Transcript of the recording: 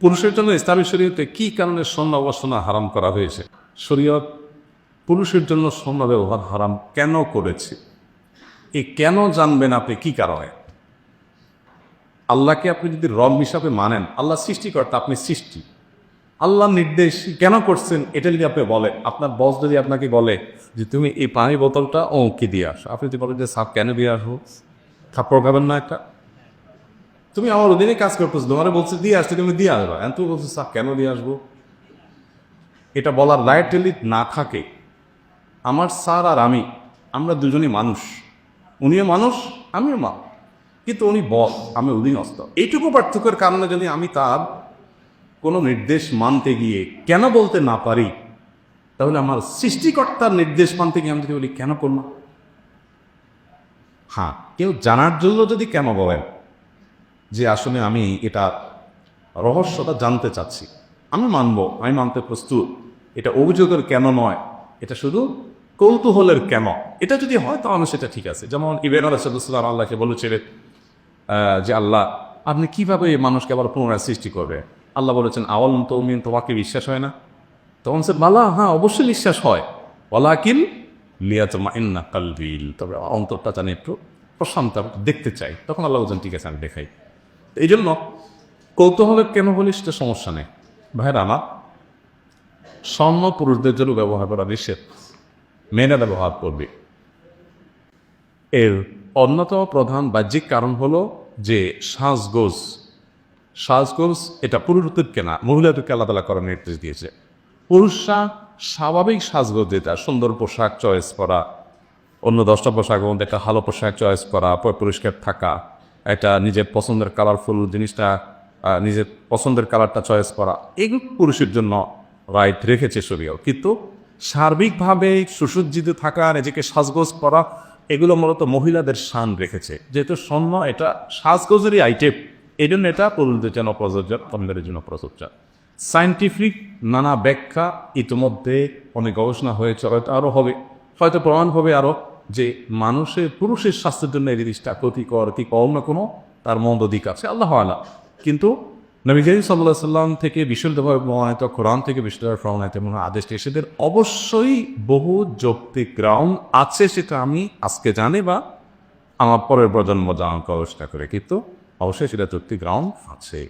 পুরুষের জন্য ইসলামী শরীয়তে কি কারণে স্বর্ণ অবসনা হারাম করা হয়েছে? শরীয়ত পুরুষের জন্য স্বর্ণ ব্যবহার হারাম কেন করেছে? এ কেন জানবেন আপনি কি কারণে? আল্লাহকে আপনি যদি রব হিসাবে মানেন, আল্লাহ সৃষ্টিকর্তা, আপনি সৃষ্টি। আল্লাহ নির্দেশ কেন করছেন, এটা যদি আপনি বলেন, আপনার বস যদি আপনাকে বলে যে তুমি এই পানি বোতলটা অঙ্কি দিয়ে আসো, আপনি যদি বলেন যে সাপ কেন দিয়ে আসব? থাপ্পড় খাবেন না একটা? তুমি আমার অধীনে কাজ করতেছো, তোমার বলছে দিয়ে আসতে তুমি দিয়ে আসবা। তুমি বলছো সাপ কেন দিয়ে আসব? এটা বলার রাইটেলি না থাকে। আমার স্যার আর আমি, আমরা দুজনই মানুষ। উনিও মানুষ, আমিও মা। কিন্তু উনি বস, আমি অধীনস্থ। এইটুকু পার্থক্যের কারণে যদি আমি তার কোনো নির্দেশ মানতে গিয়ে কেন বলতে না পারি, তাহলে আমার সৃষ্টিকর্তার নির্দেশ মানতে গিয়ে আমি যদি বলি, কেন করলাম? হ্যাঁ কেউ জানার জন্য যদি কেন বলেন যে আসলে আমি এটা রহস্যটা জানতে চাচ্ছি। আমি মানবো, আমি মানতে প্রস্তুত। এটা অভিযোগের কেন নয়? এটা শুধু কৌতূহলের কেন? এটা যদি হয় তাহলে সেটা ঠিক আছে। যেমন ইবেন আলাইসাল্লাম আল্লাহকে বলেছিলেন যে আল্লাহ, আপনি কীভাবে মানুষকে আবার পুনরায় সৃষ্টি করবে? আল্লাহ বলেছেন আওয়াল তৌমিন তোমাকে বিশ্বাস হয় না? তখন সে বালা হ্যাঁ অবশ্যই বিশ্বাস হয়। ওলাকিল লিয়াতমা ইন্না কালবিল তবে অন্তরটা জানি একটু প্রশান্ত, দেখতে চাই। তখন আল্লাহ বলছেন, ঠিক আছে, আমি দেখাই। এই জন্য কৌতূহলের কেন বলি সেটা সমস্যা নেই? ভাইরা আমার স্বর্ণ পুরুষদের জন্য ব্যবহার করা নিষেধ। মেয়েরা ব্যবহার করবে। এর অন্যতম প্রধান বাহ্যিক কারণ হলো যে সাজগোজ। সাজগোজ এটা পুরুষদেরকে না মহিলাদেরকে আলাদা আলাদা করার নির্দেশ দিয়েছে। পুরুষরা স্বাভাবিক সাজগোজ যেটা, সুন্দর পোশাক, চয়েস করা অন্য দশটা পোশাক মধ্যে একটা ভালো পোশাক, চয়েস করা পরিষ্কার থাকা। একটা নিজের পছন্দের কালারফুল জিনিসটা নিজের পছন্দের কালারটা চয়েস করা। এগুলো পুরুষের জন্য রাইট রেখেছে শরীয় কিন্তু সার্বিকভাবে সুসজ্জিত থাকা, নিজেকে সাজগোজ করা, এগুলো মূলত মহিলাদের শান রেখেছে। যেহেতু স্বর্ণ এটা সাজগোজেরই আইটেম এই জন্য এটা পুরুষদের জন্য প্রযোজ্য তরুণদের জন্য প্রযোজ্য। সায়েন্টিফিক নানা ব্যাখ্যা ইতিমধ্যে অনেক গবেষণা হয়েছে, হয়তো আরও হবে, হয়তো প্রমাণ হবে আরও যে মানুষের পুরুষের স্বাস্থ্যের জন্য এই জিনিসটা ক্ষতিকর কি কম না কোনো, তার মন্দ দিক আছে, আল্লাহ আলা কিন্তু নবী করিম সাল্লাহ সাল্লাম থেকে বিশুদ্ধভাবে প্রমাণিত কোরআন থেকে বিশুদ্ধভাবে প্রমাণিত এবং আদেশটি এসেদের অবশ্যই বহু যৌক্তিক গ্রাউন্ড আছে সেটা আমি আজকে জানি বা আমার পরের প্রজন্ম জানার চেষ্টা করে। কিন্তু অবশ্যই সেটা যৌক্তিক গ্রাউন্ড আছে।